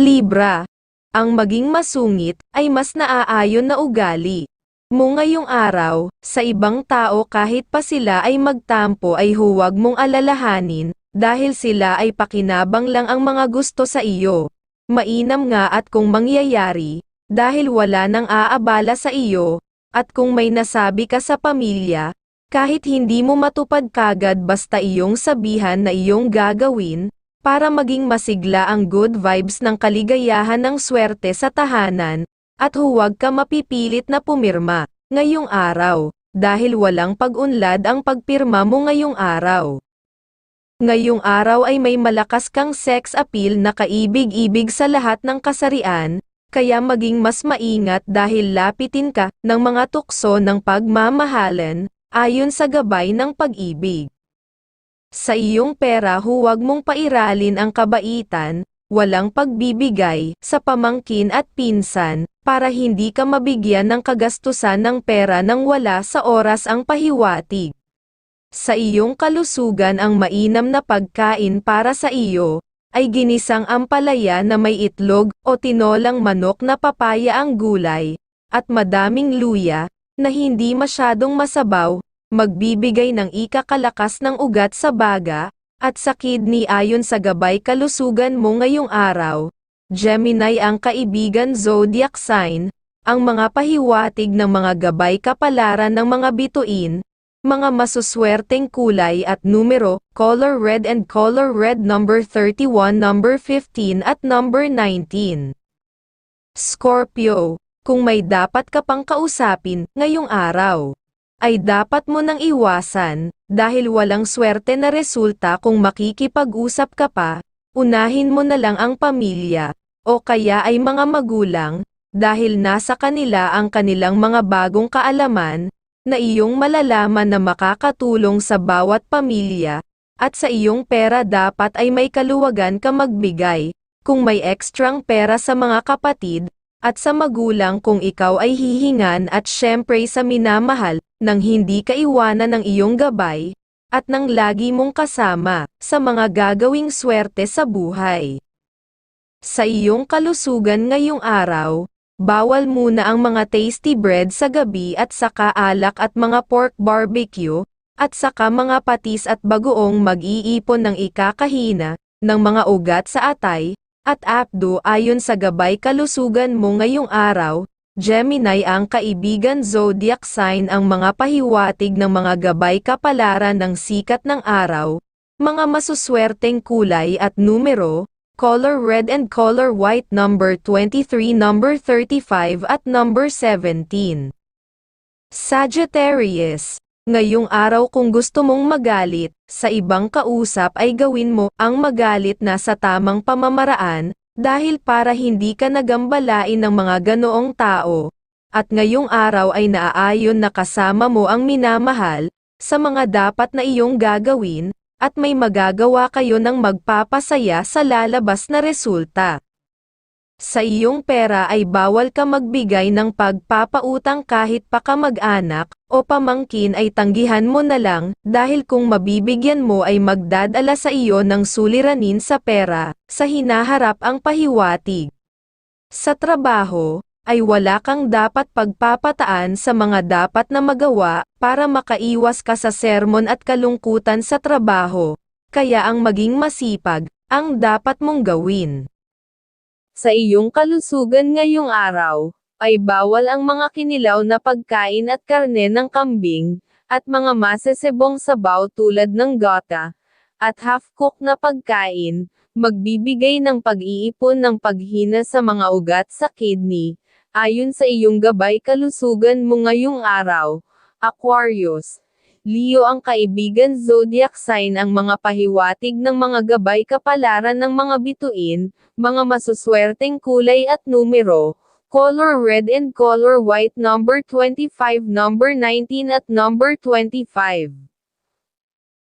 Libra. Ang maging masungit ay mas naaayon na ugali. Mo ngayong araw, sa ibang tao kahit pa sila ay magtampo ay huwag mong alalahanin, dahil sila ay pakinabang lang ang mga gusto sa iyo. Mainam nga at kung mangyayari, dahil wala nang aabala sa iyo, at kung may nasabi ka sa pamilya, kahit hindi mo matupad kagad basta iyong sabihan na iyong gagawin, para maging masigla ang good vibes ng kaligayahan ng swerte sa tahanan, at huwag ka mapipilit na pumirma, ngayong araw, dahil walang pag-unlad ang pagpirma mo ngayong araw. Ngayong araw ay may malakas kang sex appeal na kaibig-ibig sa lahat ng kasarian, kaya maging mas maingat dahil lapitin ka ng mga tukso ng pagmamahalan, ayon sa gabay ng pag-ibig. Sa iyong pera huwag mong pairalin ang kabaitan, walang pagbibigay sa pamangkin at pinsan, para hindi ka mabigyan ng kagastusan ng pera nang wala sa oras ang pahiwatig. Sa iyong kalusugan ang mainam na pagkain para sa iyo, ay ginisang ampalaya na may itlog o tinolang manok na papaya ang gulay, at madaming luya, na hindi masyadong masabaw, magbibigay ng ikakalakas ng ugat sa baga, at sa kidney ayon sa gabay kalusugan mo ngayong araw. Gemini ang kaibigan zodiac sign, ang mga pahiwatig ng mga gabay kapalaran ng mga bituin, mga masuswerteng kulay at numero, color red and color red number 31, number 15 at number 19. Scorpio, kung may dapat ka pang kausapin ngayong araw ay dapat mo nang iwasan, dahil walang swerte na resulta kung makikipag-usap ka pa, unahin mo na lang ang pamilya, o kaya ay mga magulang, dahil nasa kanila ang kanilang mga bagong kaalaman, na iyong malalaman na makakatulong sa bawat pamilya, at sa iyong pera dapat ay may kaluwagan ka magbigay, kung may ekstrang pera sa mga kapatid, at sa magulang kung ikaw ay hihingan at syempre sa minamahal, nang hindi ka iwanan ng iyong gabay, at nang lagi mong kasama, sa mga gagawing swerte sa buhay. Sa iyong kalusugan ngayong araw, bawal muna ang mga tasty bread sa gabi at saka alak at mga pork barbecue, at saka mga patis at bagoong mag-iipon ng ikakahina, ng mga ugat sa atay, at Abdo ayon sa gabay kalusugan mo ngayong araw, Gemini ang kaibigan zodiac sign ang mga pahiwatig ng mga gabay kapalaran ng sikat ng araw, mga masuswerteng kulay at numero, color red and color white number 23 number 35 at number 17. Sagittarius Ngayong araw kung gusto mong magalit, sa ibang kausap ay gawin mo ang magalit na sa tamang pamamaraan, dahil para hindi ka nagambalain ng mga ganoong tao. At ngayong araw ay naaayon na kasama mo ang minamahal, sa mga dapat na iyong gagawin, at may magagawa kayo ng magpapasaya sa lalabas na resulta. Sa iyong pera ay bawal ka magbigay ng pagpapautang kahit pa kamag-anak, o pamangkin ay tanggihan mo na lang, dahil kung mabibigyan mo ay magdadala sa iyo ng suliranin sa pera, sa hinaharap ang pahiwatig. Sa trabaho, ay wala kang dapat pagpapataan sa mga dapat na magawa, para makaiwas ka sa sermon at kalungkutan sa trabaho, kaya ang maging masipag, ang dapat mong gawin. Sa iyong kalusugan ngayong araw, ay bawal ang mga kinilaw na pagkain at karne ng kambing, at mga masesebong sabaw tulad ng gata, at half-cooked na pagkain, magbibigay ng pag-iipon ng paghina sa mga ugat sa kidney, ayon sa iyong gabay kalusugan mo ngayong araw, Aquarius. Leo ang kaibigan zodiac sign ang mga pahiwatig ng mga gabay kapalaran ng mga bituin, mga masuswerteng kulay at numero, color red and color white number 25 number 19 at number 25.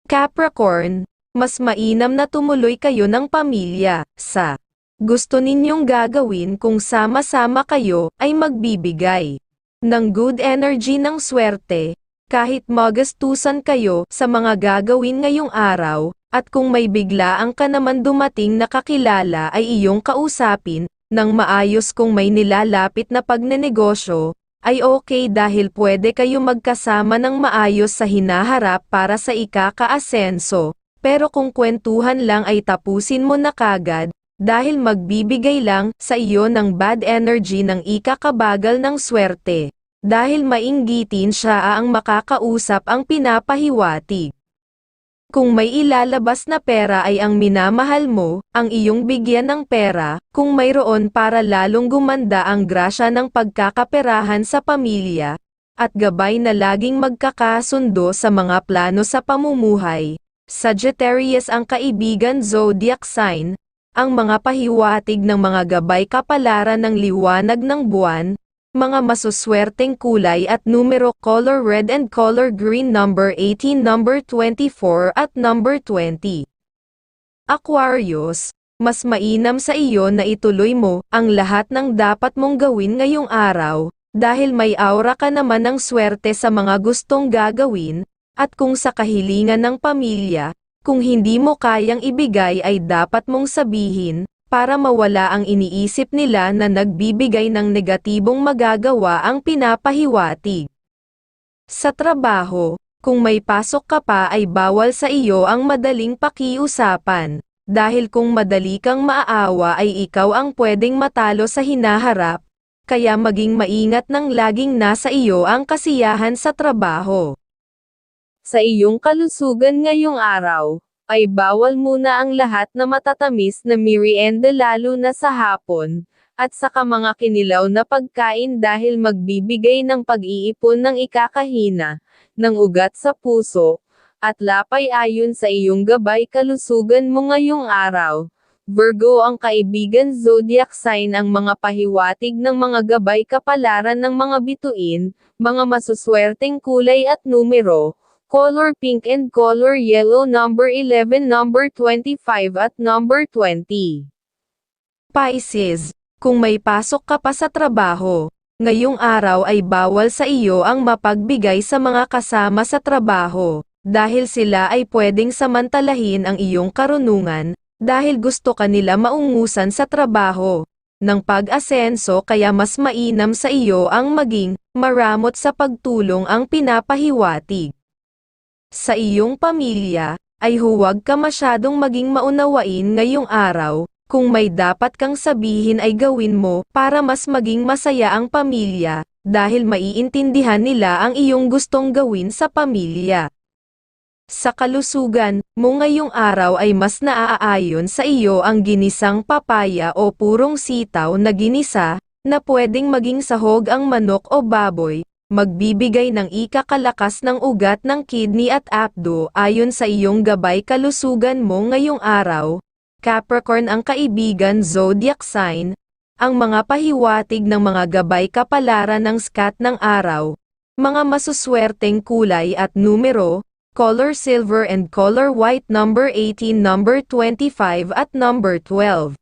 Capricorn, mas mainam na tumuloy kayo ng pamilya, sa gusto ninyong gagawin kung sama-sama kayo, ay magbibigay ng good energy ng swerte, kahit magastusan kayo sa mga gagawin ngayong araw, at kung may biglaan ka naman dumating na kakilala ay iyong kausapin, ng maayos kung may nilalapit na pagnenegosyo, ay okay dahil pwede kayo magkasama ng maayos sa hinaharap para sa ikaka-asenso, pero kung kwentuhan lang ay tapusin mo na kagad, dahil magbibigay lang sa iyo ng bad energy ng ikakabagal ng swerte. Dahil mainggitin siya ang makakausap ang pinapahiwatig. Kung may ilalabas na pera ay ang minamahal mo, ang iyong bigyan ng pera, kung mayroon para lalong gumanda ang grasya ng pagkakaperahan sa pamilya, at gabay na laging magkakasundo sa mga plano sa pamumuhay. Sagittarius ang kaibigan zodiac sign, ang mga pahiwatig ng mga gabay kapalaran ng liwanag ng buwan, mga masuswerteng kulay at numero color red and color green number 18 number 24 at number 20. Aquarius, mas mainam sa iyo na ituloy mo ang lahat ng dapat mong gawin ngayong araw, dahil may aura ka naman ng swerte sa mga gustong gagawin, at kung sa kahilingan ng pamilya, kung hindi mo kayang ibigay ay dapat mong sabihin, para mawala ang iniisip nila na nagbibigay ng negatibong magagawa ang pinapahiwatig. Sa trabaho, kung may pasok ka pa ay bawal sa iyo ang madaling pakiusapan, dahil kung madali kang maaawa ay ikaw ang pwedeng matalo sa hinaharap, kaya maging maingat ng laging nasa iyo ang kasiyahan sa trabaho. Sa iyong kalusugan ngayong araw, ay bawal muna ang lahat na matatamis na merienda lalo na sa hapon, at saka mga kinilaw na pagkain dahil magbibigay ng pag-iipon ng ikakahina, ng ugat sa puso, at lapay ayon sa iyong gabay kalusugan mo ngayong araw. Virgo ang kaibigan zodiac sign ang mga pahiwatig ng mga gabay kapalaran ng mga bituin, mga masuswerteng kulay at numero, color pink and color yellow number 11 number 25 at number 20. Pisces, kung may pasok ka pa sa trabaho, ngayong araw ay bawal sa iyo ang mapagbigay sa mga kasama sa trabaho, dahil sila ay pwedeng samantalahin ang iyong karunungan, dahil gusto ka nila maungusan sa trabaho ng pag-asenso kaya mas mainam sa iyo ang maging maramot sa pagtulong ang pinapahiwatig sa iyong pamilya, ay huwag ka masyadong maging maunawain ngayong araw, kung may dapat kang sabihin ay gawin mo para mas maging masaya ang pamilya, dahil maiintindihan nila ang iyong gustong gawin sa pamilya. Sa kalusugan mo ngayong araw ay mas naaayon sa iyo ang ginisang papaya o purong sitaw na ginisa, na pwedeng maging sahog ang manok o baboy, magbibigay ng ikakalakas ng ugat ng kidney at apdo ayon sa iyong gabay kalusugan mo ngayong araw. Capricorn ang kaibigan zodiac sign, ang mga pahiwatig ng mga gabay kapalaran ng skat ng araw, mga masuswerteng kulay at numero, color silver and color white number 18 number 25 at number 12.